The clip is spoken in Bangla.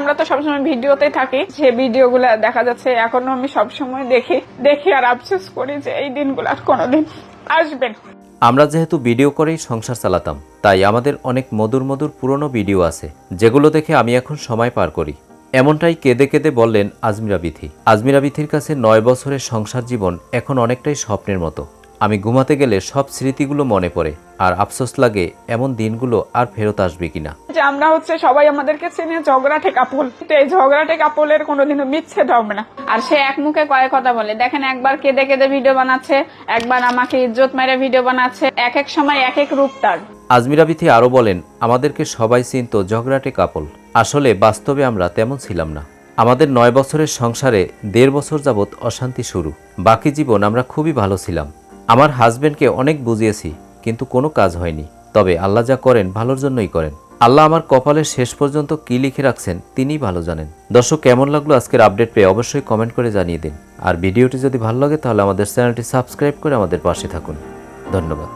আমরা তো সবসময় ভিডিওতে থাকি, যে ভিডিওগুলো দেখা যাচ্ছে, এখনও আমি সবসময় দেখি দেখি আর আফসোস করি যে এই দিনগুলো আর কোনোদিন আসবে না। আমরা যেহেতু ভিডিও করেই সংসার চালাতাম, তাই আমাদের অনেক মধুর মধুর পুরনো ভিডিও আছে, যেগুলো দেখে আমি এখন সময় পার করি। এমনটাই কেঁদে কেঁদে বললেন আজমিরা বিথি আজমিরা বিথির কাছে নয় বছরের সংসার জীবন এখন অনেকটাই স্বপ্নের মতো। আমি ঘুমাতে গেলে সব স্মৃতিগুলো মনে পড়ে আর আফসোস লাগে এমন দিনগুলো আর ফেরত আসবে কিনা। যে আমরা হচ্ছে সবাই আমাদেরকে চিনে ঝগড়াটে কাপল। তো এই ঝগড়াটে কাপলের কোনোদিনও বিচ্ছেদ হবে না। আর সে এক মুখে কয়েক কথা বলে। দেখেন একবার কেঁদে কেঁদে ভিডিও বানাচ্ছে একবার আমাকে ইজ্জত মেরে ভিডিও বানাচ্ছে এক এক সময় এক এক রূপ তার। আজমিরা বিথি আরও বলেন আমাদেরকে সবাই চিনত ঝগড়াটে কাপল। আসলে বাস্তবে আমরা তেমন ছিলাম না। আমাদের নয় বছরের সংসারে দেড় বছর যাবৎ অশান্তি শুরু। বাকি জীবন আমরা খুবই ভালো ছিলাম। আমার হাজব্যান্ডকে অনেক বুঝিয়েছি, কিন্তু কোনো কাজ হয়নি। তবে আল্লাহ যা করেন, ভালোর জন্যই করেন। আল্লাহ আমার কপালের শেষ পর্যন্ত কি লিখে রাখছেন তিনিই ভালো জানেন। দর্শক, কেমন লাগল আজকের আপডেট পেয়ে অবশ্যই কমেন্ট করে জানিয়ে দিন। আর ভিডিওটি যদি ভালো লাগে, তাহলে আমাদের চ্যানেলটি সাবস্ক্রাইব করে আমাদের পাশে থাকুন। ধন্যবাদ।